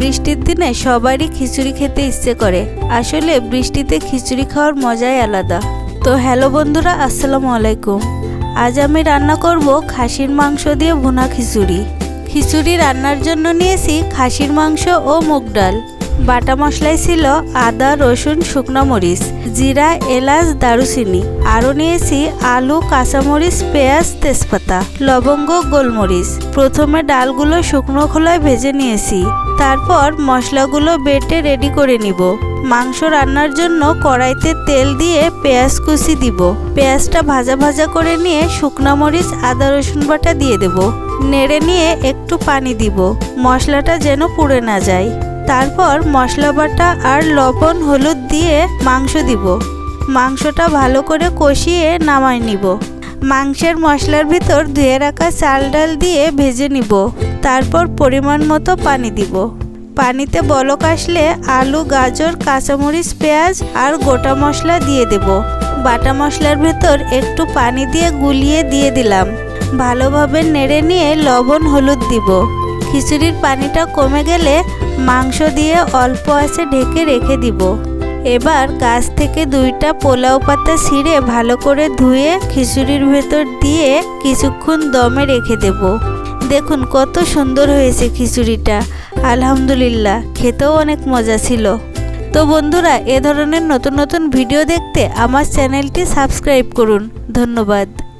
বৃষ্টির দিনে সবারই খিচুড়ি খেতে ইচ্ছে করে। আসলে বৃষ্টিতে খিচুড়ি খাওয়ার মজাই আলাদা। তো হ্যালো বন্ধুরা, আসসালামু আলাইকুম। আজ আমি রান্না করব খাসির মাংস দিয়ে ভুনা খিচুড়ি। খিচুড়ি রান্নার জন্য নিয়েছি খাসির মাংস ও মুগ ডাল। বাটা মশলায় ছিল আদা, রসুন, শুকনো মরিচ, জিরা, এলাচ, দারুচিনি। আরও নিয়েছি আলু, কাঁচামরিচ, পেঁয়াজ, তেজপাতা, লবঙ্গ, গোলমরিচ। প্রথমে ডালগুলো শুকনো খোলায় ভেজে নিয়েছি। তারপর মশলাগুলো বেটে রেডি করে নিব। মাংস রান্নার জন্য কড়াইতে তেল দিয়ে পেঁয়াজ কুচি দিব। পেঁয়াজটা ভাজা ভাজা করে নিয়ে শুকনো মরিচ, আদা, রসুন বাটা দিয়ে দেব। নেড়ে নিয়ে একটু পানি দিব। মশলাটা যেন পুড়ে না যায়। তারপর মশলা বাটা আর লবণ, হলুদ দিয়ে মাংস দিব। মাংসটা ভালো করে কষিয়ে নামাই নিব। মাংসের মশলার ভিতর ধুয়ে রাখা চাল ডাল দিয়ে ভেজে নিব। তারপর পরিমাণ মতো পানি দিব। পানিতে বলক আসলে আলু, গাজর, কাঁচামরিচ, পেঁয়াজ আর গোটা মশলা দিয়ে দেব। বাটা মশলার ভেতর একটু পানি দিয়ে গুলিয়ে দিয়ে দিলাম। ভালোভাবে নেড়ে নিয়ে লবণ, হলুদ দিব। খিচুড়ির পানিটা কমে গেলে মাংস দিয়ে অল্প আছে ঢেকে রেখে দিব। এবার গাছ থেকে দুইটা পোলাও পাতা ছিঁড়ে ভালো করে ধুয়ে খিচুড়ির ভেতর দিয়ে কিছুক্ষণ দমে রেখে দেব। দেখুন কত সুন্দর হয়েছে খিচুড়িটা। আলহামদুলিল্লাহ, খেতেও অনেক মজা ছিল। তো বন্ধুরা, এ ধরনের নতুন নতুন ভিডিও দেখতে আমার চ্যানেলটি সাবস্ক্রাইব করুন। ধন্যবাদ।